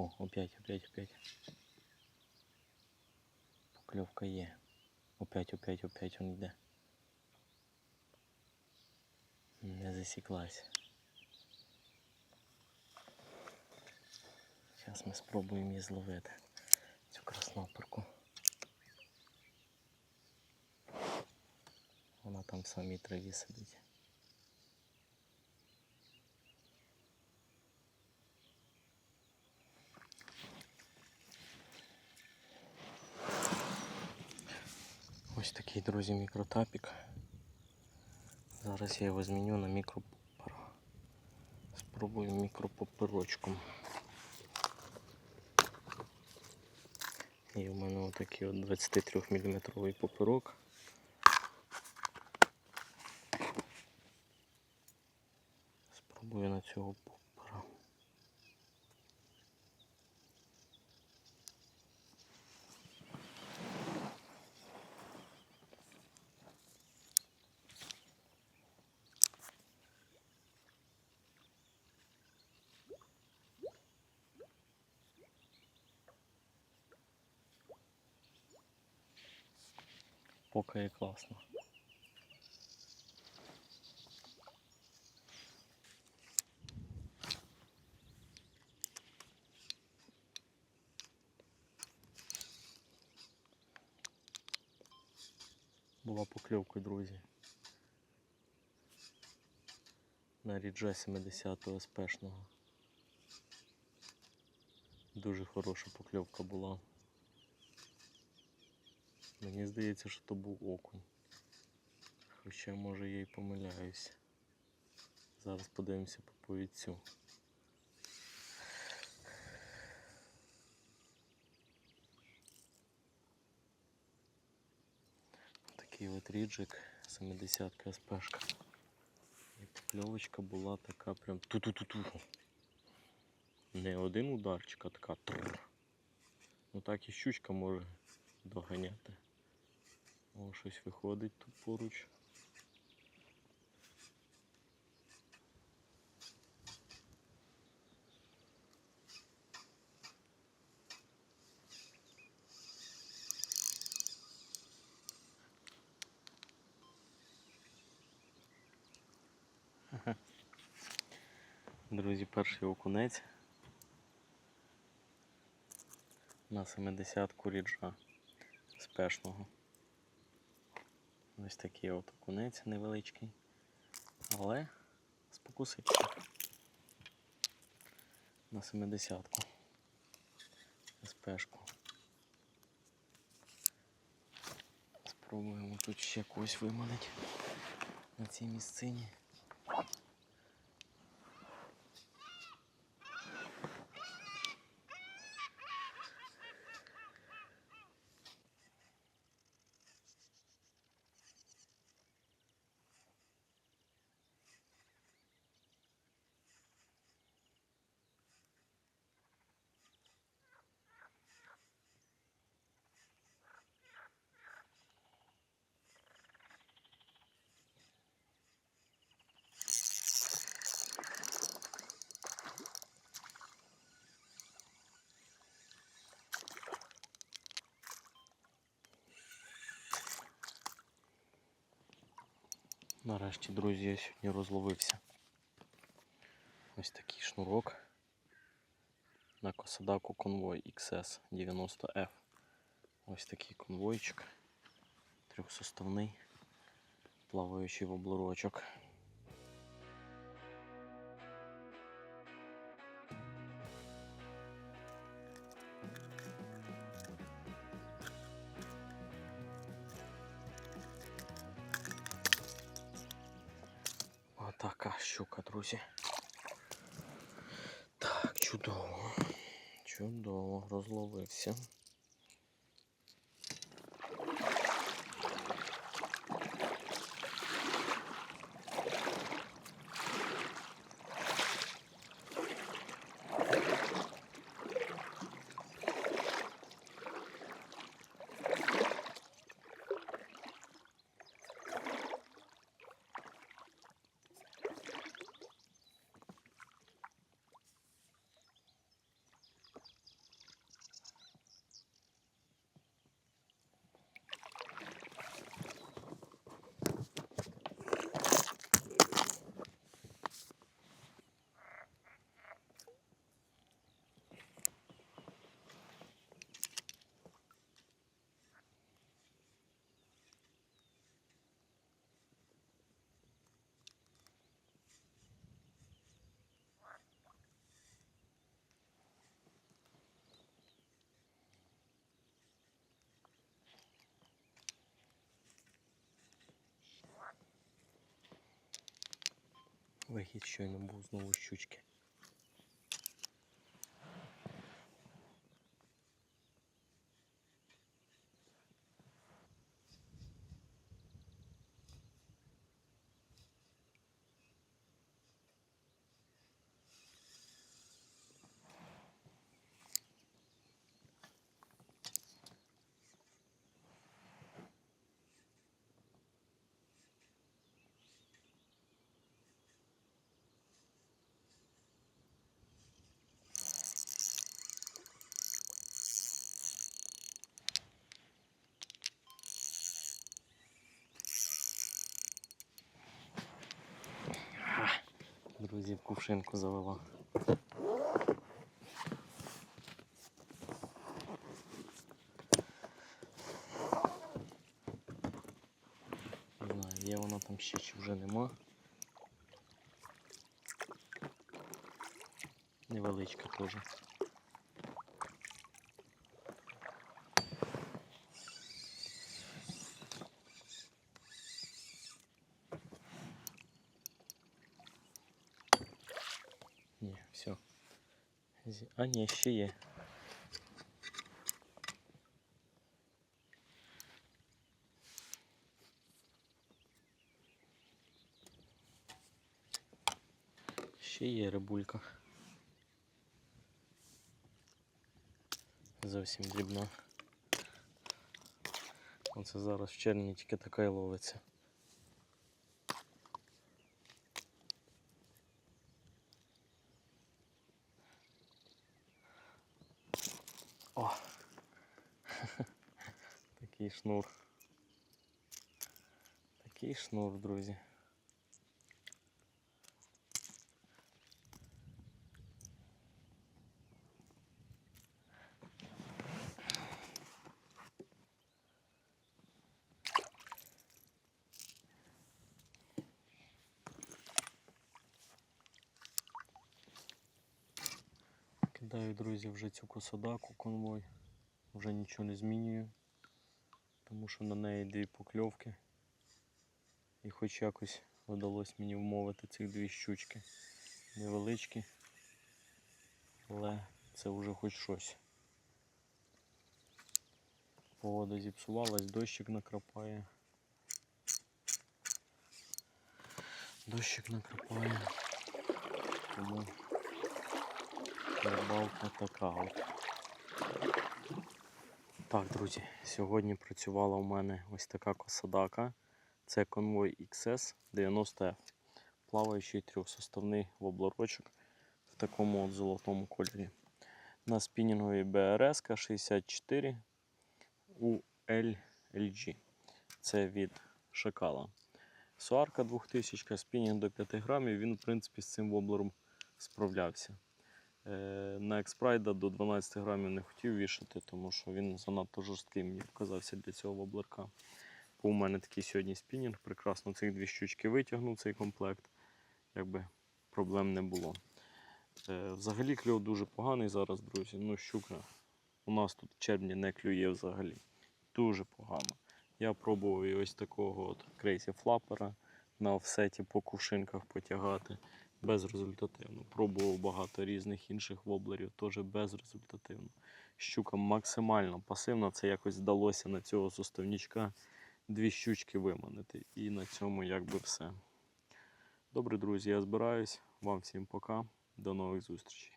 О, опять, опять, опять. Покльовка є. Опять, опять, опять он йде. Не засіклась. Зараз ми спробуємо її зловити. Цю красноперку. Вона там в самій траві сидить. Ось такий, друзі, мікротапік. Зараз я його зміню на мікропопер. Спробую мікропоперочком. І в мене отакий от 23 мм поперок. Спробую на цього Покає класно. Була покльовка, друзі. На ріджа 70 СПшного. Дуже хороша покльовка була. Мені здається, що то був окунь. Хоча може я і помиляюсь. Зараз подивимося по повідцю. Такий от ріджик 70 СПшка. І покльовочка була така прям ту-ту-ту-ту. Не один ударчик, а така тррр. Ну так і щучка може доганяти. О, щось виходить тут поруч. Друзі, перший окунець на 70-ку ріджа спешного. Ось такий от окунець невеличкий, але спокусився на 70-ку. СПшку. Спробуємо тут ще когось виманити на цій місцині. Нарешті, друзі, я сьогодні розловився. Ось такий шнурок на Косадаку конвой XS 90F. Ось такий конвойчик. Трьохсоставний плаваючий в Отака щука, друзі. Так, чудово. Чудово, розловився. Вихід щойно був знову щучки. Друзі, в кувшинку завела. Не знаю, є вона там ще чи вже нема. Невеличка теж. А, ні, ще є. Ще є рибулька. Зовсім дрібна. Оце зараз в червні тільки така й ловиться. Такий шнур. Такий шнур, друзі. Кидаю, друзі, вже цю косодаку конвой. Вже нічого не змінюю, Тому що на неї дві покльовки. І хоч якось вдалося мені вмовити цих дві щучки. Невеличкі, але це вже хоч щось. Погода зіпсувалась, дощик накрапає. Дощик накрапає. Тому рибалка така от. Так, друзі, сьогодні працювала у мене ось така косадака. Це конвой XS 90F. Плаваючий трьохсоставний воблерочок в такому от золотому кольорі. На спінінговій BRS 64 у LG. Це від шакала. Суарка 2000, спінінг до 5 грамів. Він, в принципі, з цим воблером справлявся. Е, На експрайда до 12 грамів не хотів вішати, тому що він занадто жорсткий мені показався для цього воблерка. Бо у мене такий сьогодні спінінг, прекрасно цих дві щучки витягнув цей комплект, якби проблем не було. Е, Взагалі кльов дуже поганий зараз, друзі. Ну, щука у нас тут в червні не клює взагалі. Дуже погано. Я пробував і ось такого от крейсі флапера на офсеті по кувшинках потягати безрезультативно. Пробував багато різних інших воблерів, теж безрезультативно. Щука максимально пасивна, це якось вдалося на цього суставнічка дві щучки виманити. І на цьому якби все. Добре, друзі, я збираюсь. Вам всім пока. До нових зустрічей.